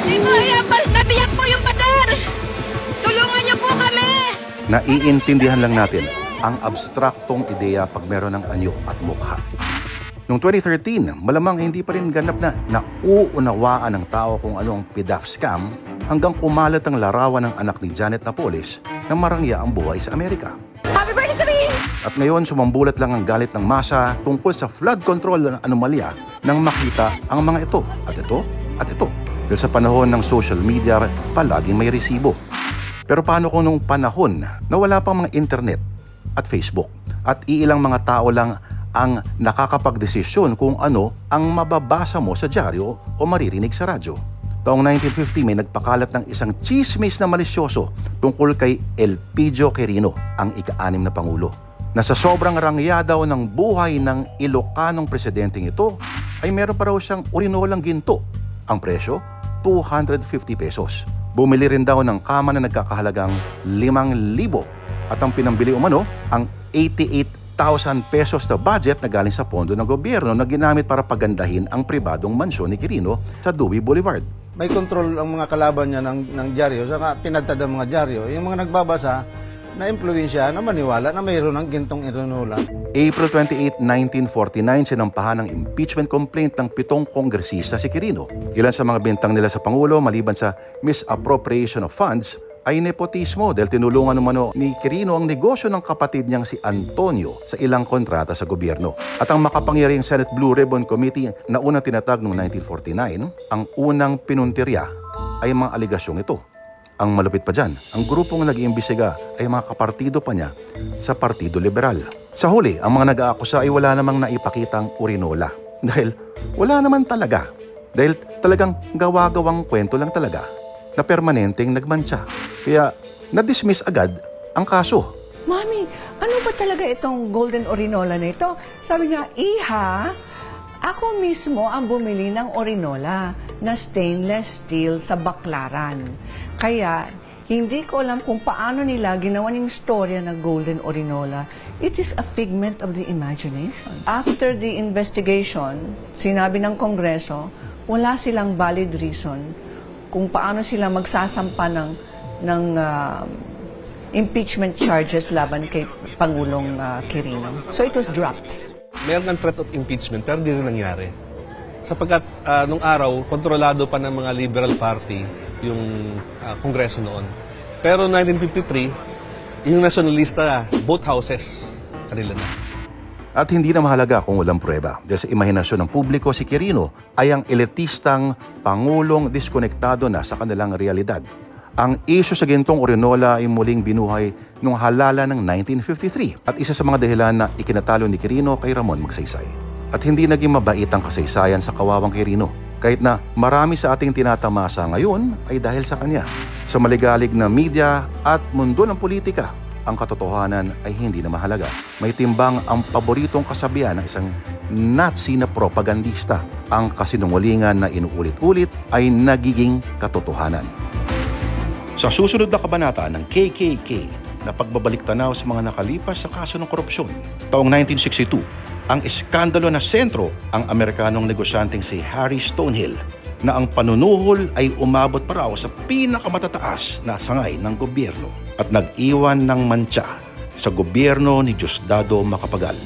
Hindi ko hayaan, nabiyak po yung pader! Tulungan niyo po kami! Naiintindihan lang natin ang abstraktong ideya pag meron ng anyo at mukha. Noong 2013, malamang hindi pa rin ganap na nauunawaan ng tao kung ano ang PDAF scam hanggang kumalat ang larawan ng anak ni Janet Napoles na marangya ang buhay sa Amerika. At ngayon, sumambulat lang ang galit ng masa tungkol sa flood control ng anomalya nang makita ang mga ito at ito at ito. Dahil sa panahon ng social media, palaging may resibo. Pero paano kung nung panahon na wala pang mga internet at Facebook at iilang mga tao lang ang nakakapagdesisyon kung ano ang mababasa mo sa dyaryo o maririnig sa radyo? Taong 1950 may nagpakalat ng isang chismis na malisyoso tungkol kay Elpidio Quirino, ang ika-anim na pangulo. Na sa sobrang rangya daw ng buhay ng Ilocanong presidenteng ito, ay meron pa raw siyang urinolang ginto. Ang presyo, 250 pesos. Bumili rin daw ng kama na nagkakahalagang 5,000 at ang pinambili umano ang 88,000 pesos na budget na galing sa pondo ng gobyerno na ginamit para pagandahin ang pribadong mansyon ni Quirino sa Dewey Boulevard. may control ang mga kalaban niya ng, ng dyaryo, saka tinatad ang mga dyaryo. Yung mga nagbabasa, na impluensya na maniwala na mayroon ng gintong irinula. April 28, 1949, sinampahan ng impeachment complaint ng pitong kongresista si Quirino. Ilan sa mga bintang nila sa Pangulo maliban sa misappropriation of funds ay nepotismo dahil tinulungan umano ni Quirino ang negosyo ng kapatid niyang si Antonio sa ilang kontrata sa gobyerno. At ang makapangyarihang Senate Blue Ribbon Committee na unang tinatag noong 1949, ang unang pinuntirya ay mga aligasyong ito. Ang malupit pa dyan, ang grupong nag-iimbisiga ay mga kapartido pa niya sa Partido Liberal. Sa huli, ang mga nag-aakusa ay wala namang naipakitang urinola. Dahil wala naman talaga. Dahil talagang gawa-gawang kwento lang talaga na permanenteng nagmantsa. Kaya na-dismiss agad ang kaso. Mami, ano ba talaga itong golden orinola na ito? Sabi niya, Iha, ako mismo ang bumili ng orinola na stainless steel sa baklaran. Kaya, hindi ko alam kung paano nila ginawa ng storya ng golden orinola. It is a figment of the imagination. After the investigation, sinabi ng Kongreso, wala silang valid reason kung paano sila magsasampa ng, ng ah, impeachment charges laban kay Pangulong ah, Quirino. So it was dropped. Meron ng threat of impeachment pero hindi rin nangyari. Sapagkat ah, nung araw, kontrolado pa ng mga Liberal Party yung ah, Kongreso noon. Pero 1953, yung nationalista, both houses, kanila na. At hindi na mahalaga kung walang prueba dahil sa imahinasyon ng publiko si Quirino ay ang elitistang pangulong diskonektado na sa kanilang realidad. Ang isyo sa gintong Orinola ay muling binuhay noong halala ng 1953 at isa sa mga dahilan na ikinatalo ni Quirino kay Ramon Magsaysay. At hindi naging mabait ang kasaysayan sa kawawang Quirino kahit na marami sa ating tinatamasa ngayon ay dahil sa kanya. Sa maligalig na media at mundo ng politika, ang katotohanan ay hindi na mahalaga. May timbang ang paboritong kasabihan ng isang Nazi na propagandista. Ang kasinungalingan na inuulit-ulit ay nagiging katotohanan. Sa susunod na kabanata ng KKK na pagbabalik tanaw sa mga nakalipas sa kaso ng korupsyon, taong 1962, ang iskandalo na sentro ang Amerikanong negosyanteng si Harry Stonehill na ang panunuhol ay umabot pa raw sa pinakamatataas na sangay ng gobyerno at nag-iwan ng mantsa sa gobyerno ni Diosdado Macapagal.